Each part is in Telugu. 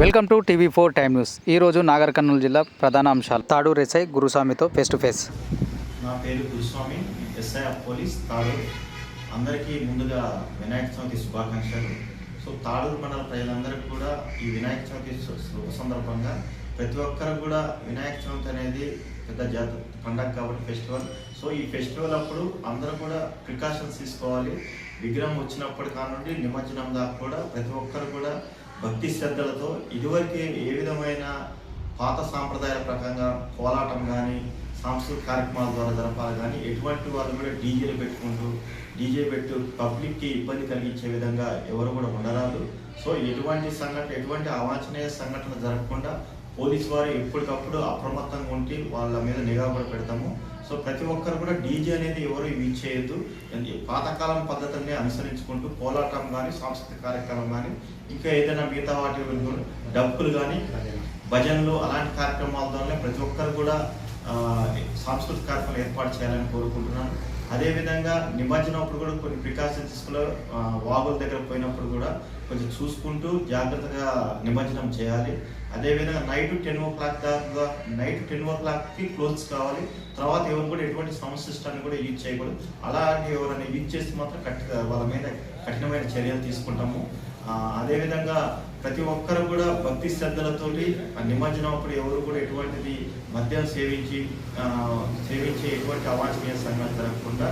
Welcome to TV four time news. ఈరోజు నాగర్ కర్నూలు జిల్లా ప్రధాన అంశాలు. తాడు రెసై గురుస్వామితో ఫేస్ టు ఫేస్ నా పేరు గురుస్వామి ఎస్ఐ పోలీస్ తాడు అందరికీ ముందుగా వినాయక చవితి శుభాకాంక్షలు. సో తాడూరు మండల ప్రజలందరికీ కూడా ఈ వినాయక చవితి శుభ సందర్భంగా ప్రతి ఒక్కరు కూడా వినాయక చవితి అనేది పెద్ద జాత పండగ కాబట్టి ఫెస్టివల్ సో ఈ ఫెస్టివల్ అప్పుడు అందరూ కూడా ప్రికాషన్స్ తీసుకోవాలి. విగ్రహం వచ్చినప్పటి కానుండి నిమజ్జనం దాకా కూడా ప్రతి ఒక్కరు కూడా భక్తి శ్రద్ధలతో ఇదివరకే ఏ విధమైన పాత సాంప్రదాయాల ప్రకారంగా కోలాటం కానీ సాంస్కృతిక కార్యక్రమాల ద్వారా జరపాలి కానీ ఎటువంటి వాళ్ళు కూడా డీజేలు పెట్టుకుంటూ డీజే పెట్టు పబ్లిక్కి ఇబ్బంది కలిగించే విధంగా ఎవరు కూడా ఉండరాదు. సో ఎటువంటి సంఘటన ఎటువంటి అవాంఛనీయ సంఘటన జరగకుండా పోలీస్ వారు ఎప్పటికప్పుడు అప్రమత్తంగా ఉండి వాళ్ళ మీద నిఘా కూడా పెడతాము. సో ప్రతి ఒక్కరు కూడా డీజే అనేది ఎవరు యూజ్ చేయొద్దు. పాతకాలం పద్ధతుల్ని అనుసరించుకుంటూ పోలాటం కానీ సాంస్కృతిక కార్యక్రమం కానీ ఇంకా ఏదైనా మిగతా వాటి డబ్బులు కానీ భజనలు అలాంటి కార్యక్రమాలతోనే ప్రతి ఒక్కరు కూడా సాంస్కృతిక కార్యక్రమాలు ఏర్పాటు చేయాలని కోరుకుంటున్నాను. అదేవిధంగా నిమజ్జనం అప్పుడు కూడా కొన్ని ప్రికాషన్స్ తీసుకున్న వాగుల దగ్గర పోయినప్పుడు కూడా కొంచెం చూసుకుంటూ జాగ్రత్తగా నిమజ్జనం చేయాలి. అదేవిధంగా నైట్ టెన్ ఓ క్లాక్ దాకా నైట్ టెన్ ఓ క్లాక్కి క్లోజ్ కావాలి. తర్వాత ఎవరు కూడా ఎటువంటి సౌండ్ సిస్టమ్ని కూడా యూజ్ చేయకూడదు. అలాంటి ఎవరైనా యూజ్ చేస్తే మాత్రం కఠి వాళ్ళ మీద కఠినమైన చర్యలు తీసుకుంటాము. అదేవిధంగా ప్రతి ఒక్కరు కూడా భక్తి శ్రద్ధలతోటి నిమజ్జనం అప్పుడు ఎవరు కూడా ఎటువంటిది మద్యం సేవించి ఆ, సేవించి ఎటువంటి అవాంఛనీయ సంఘటన జరగకుండా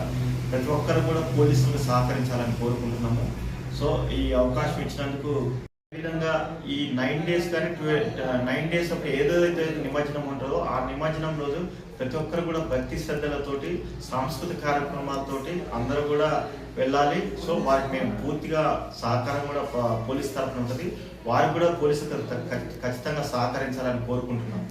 ప్రతి ఒక్కరు కూడా పోలీసులకు సహకరించాలని కోరుకుంటున్నాము. సో ఈ అవకాశం ఇచ్చినందుకు విధంగా ఈ నైన్ డేస్ కానీ నైన్ డేస్ అప్పుడు ఏదైతే నిమజ్జనం ఉంటుందో ఆ నిమజ్జనం రోజు ప్రతి ఒక్కరు కూడా భక్తి శ్రద్ధలతోటి సాంస్కృతిక కార్యక్రమాలతోటి అందరూ కూడా వెళ్ళాలి. సో వారికి మేము పూర్తిగా సహకారం కూడా పోలీస్ తరఫున ఉంటుంది. వారికి కూడా పోలీసులు ఖచ్చితంగా సహకరించాలని కోరుకుంటున్నాం.